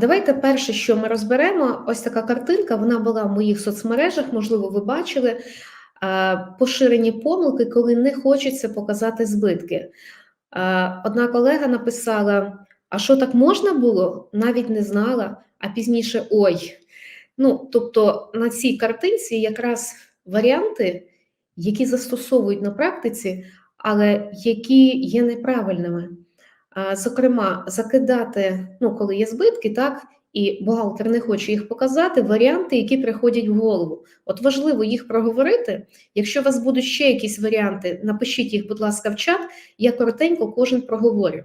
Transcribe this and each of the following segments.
Давайте перше, що ми розберемо, ось така картинка. Вона була в моїх соцмережах, можливо, ви бачили поширені помилки, коли не хочеться показати збитки. Одна колега написала: А що так можна було? Навіть не знала, а пізніше ой. Ну, тобто на цій картинці якраз варіанти, які застосовують на практиці, але які є неправильними. Зокрема, закидати, ну, коли є збитки, так, і бухгалтер не хоче їх показати, варіанти, які приходять в голову. От важливо їх проговорити. Якщо у вас будуть ще якісь варіанти, напишіть їх, будь ласка, в чат, я коротенько кожен проговорю.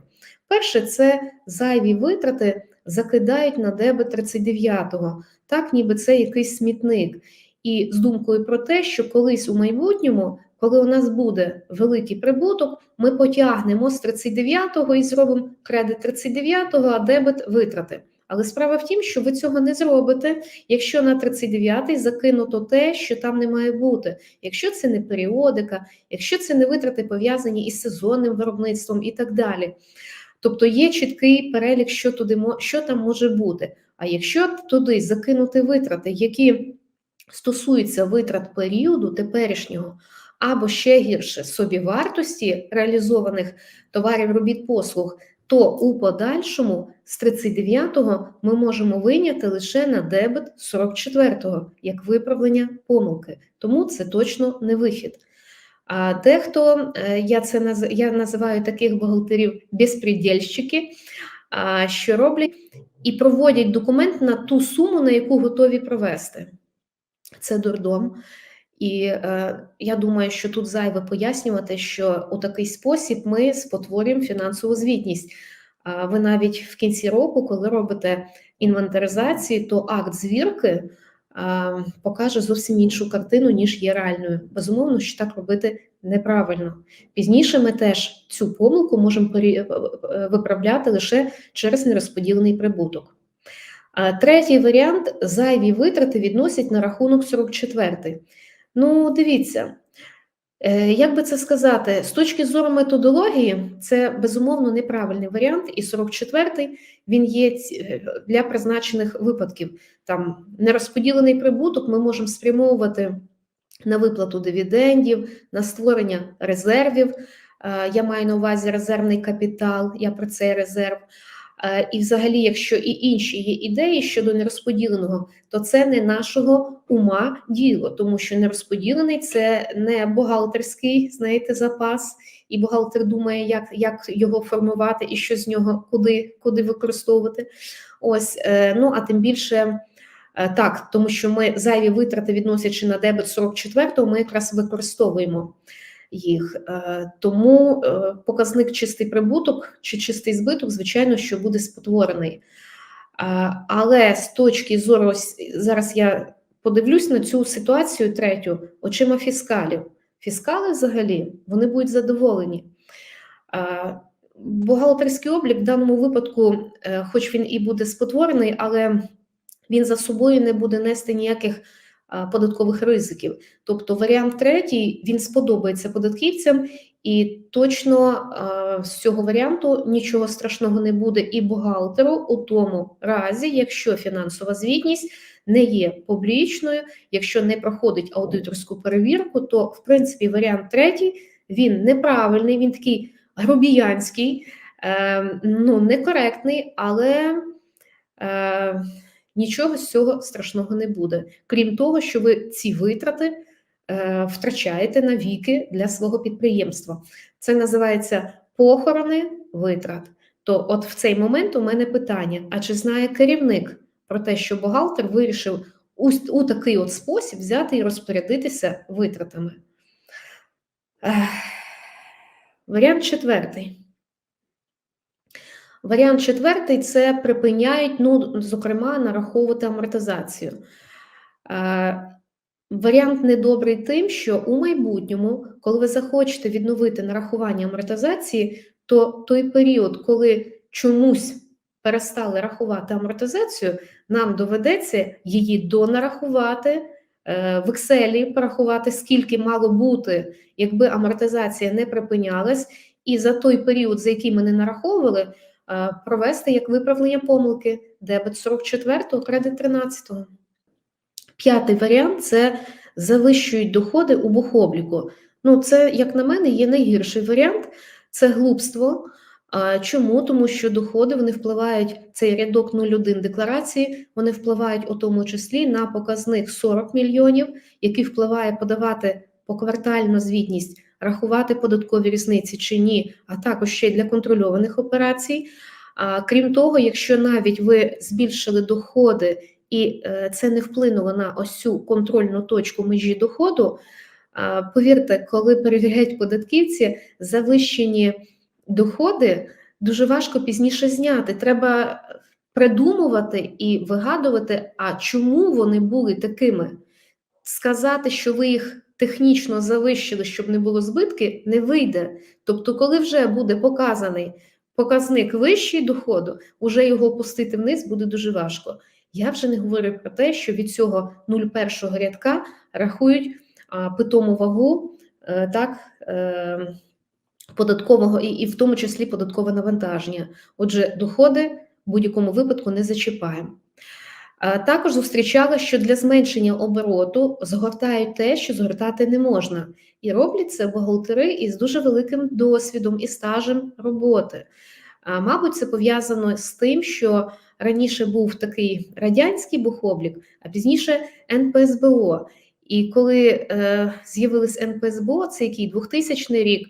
Перше, це зайві витрати закидають на дебет 39-го, так ніби це якийсь смітник. І з думкою про те, що колись у майбутньому, коли у нас буде великий прибуток, ми потягнемо з 39-го і зробимо кредит 39-го, а дебет витрати. Але справа в тім, що ви цього не зробите, якщо на 39-й закинуто те, що там не має бути, якщо це не періодика, якщо це не витрати пов'язані із сезонним виробництвом і так далі. Тобто є чіткий перелік, що туди що там може бути. А якщо туди закинути витрати, які стосуються витрат періоду теперішнього, або ще гірше собівартості реалізованих товарів робіт послуг, то у подальшому з 39-го ми можемо вийняти лише на дебет 44-го як виправлення помилки. Тому це точно не вихід. А дехто я це я називаю таких бухгалтерів безпредельщики, що роблять і проводять документ на ту суму, на яку готові провести. Це дурдом. І е, я думаю, що тут зайве пояснювати, що у такий спосіб ми спотворюємо фінансову звітність. А ви навіть в кінці року, коли робите інвентаризацію, то акт звірки а, покаже зовсім іншу картину, ніж є реальною. Безумовно, що так робити неправильно. Пізніше ми теж цю помилку можемо виправляти лише через нерозподілений прибуток. А третій варіант зайві витрати відносять на рахунок 44. Ну, дивіться, е, як би це сказати, з точки зору методології, це безумовно неправильний варіант, і 44-й він є для призначених випадків. Там нерозподілений прибуток ми можемо спрямовувати на виплату дивідендів, на створення резервів. Е, я маю на увазі резервний капітал, я про цей резерв. Е, і, взагалі, якщо і інші є ідеї щодо нерозподіленого, то це не нашого ума діло, тому що нерозподілений це не бухгалтерський, знаєте, запас, і бухгалтер думає, як як його формувати і що з нього куди куди використовувати. Ось, е, ну а тим більше. Е, так, тому що ми зайві витрати, відносячи на дебет 44-го, ми якраз використовуємо їх. Е, тому е, показник чистий прибуток чи чистий збиток, звичайно, що буде спотворений. Але з точки зору, зараз я подивлюсь на цю ситуацію третю очима фіскалів. Фіскали взагалі вони будуть задоволені. Бухгалтерський облік в даному випадку, хоч він і буде спотворений, але він за собою не буде нести ніяких податкових ризиків. Тобто варіант третій він сподобається податківцям, і точно з цього варіанту нічого страшного не буде і бухгалтеру у тому разі, якщо фінансова звітність не є публічною, якщо не проходить аудиторську перевірку, то в принципі варіант третій він неправильний, він такий грубіянський, е, ну некоректний, але. Е, нічого з цього страшного не буде. Крім того, що ви ці витрати е, втрачаєте на віки для свого підприємства. Це називається похорони витрат. То, от в цей момент у мене питання: а чи знає керівник про те, що бухгалтер вирішив у, у такий от спосіб взяти і розпорядитися витратами? Варіант четвертий. Варіант четвертий це припиняють, ну, зокрема, нараховувати амортизацію. Е, Варіант недобрий тим, що у майбутньому, коли ви захочете відновити нарахування амортизації, то той період, коли чомусь перестали рахувати амортизацію, нам доведеться її донарахувати, е, в Excel порахувати, скільки мало бути, якби амортизація не припинялась, і за той період, за який ми не нараховували, провести як виправлення помилки дебет 44-го, кредит 13-го. П'ятий варіант це завищують доходи у бухобліку. Ну, це, як на мене, є найгірший варіант. Це глупство. Чому? Тому що доходи вони впливають, цей рядок 01 декларації, вони впливають у тому числі на показник 40 мільйонів, який впливає подавати поквартальну звітність, рахувати податкові різниці чи ні, а також ще й для контрольованих операцій. А, Крім того, якщо навіть ви збільшили доходи і е, це не вплинуло на ось цю контрольну точку межі доходу, повірте, коли перевіряють податківці, завищені доходи дуже важко пізніше зняти. Треба придумувати і вигадувати, а чому вони були такими. Сказати, що ви їх технічно завищили, щоб не було збитки, не вийде. Тобто, коли вже буде показаний показник вищий доходу, уже його опустити вниз буде дуже важко. Я вже не говорю про те, що від цього 0,1 рядка рахують а, питому вагу, е, так. Е, податкового і, і в тому числі податкове навантаження. Отже, доходи в будь-якому випадку не зачіпаємо. Також зустрічала, що для зменшення обороту згортають те, що згортати не можна, і роблять це бухгалтери із дуже великим досвідом і стажем роботи. Мабуть, це пов'язано з тим, що раніше був такий радянський бухоблік, а пізніше НПСБО. І коли е, з'явились НПСБО, це який 2000 рік.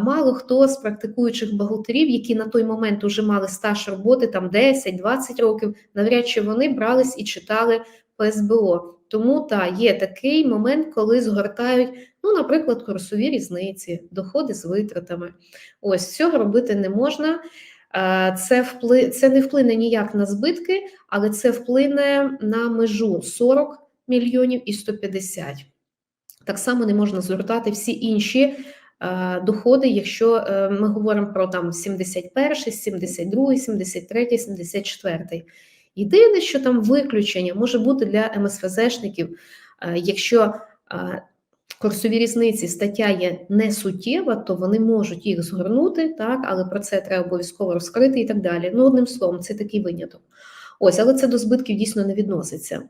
Мало хто з практикуючих бухгалтерів, які на той момент вже мали стаж роботи там 10-20 років, навряд чи вони брались і читали ПСБО. Тому та є такий момент, коли згортають, ну, наприклад, курсові різниці, доходи з витратами. Ось цього робити не можна. Це впли... це не вплине ніяк на збитки, але це вплине на межу 40 мільйонів і 150. Так само не можна згортати всі інші доходи, якщо е, ми говоримо про там 71, 72, 73, 74. Єдине, що там виключення може бути для МСФЗшників, е, якщо курсові різниці стаття є не суттєва, то вони можуть їх згорнути, так, але про це треба обов'язково розкрити і так далі. Ну, одним словом, це такий виняток. Ось, але це до збитків дійсно не відноситься.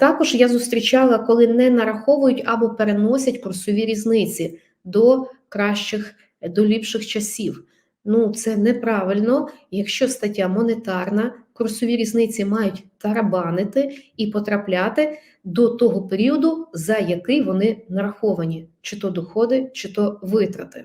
Також я зустрічала, коли не нараховують або переносять курсові різниці до кращих, до ліпших часів. Ну, це неправильно, якщо стаття монетарна, курсові різниці мають тарабанити і потрапляти до того періоду, за який вони нараховані, чи то доходи, чи то витрати.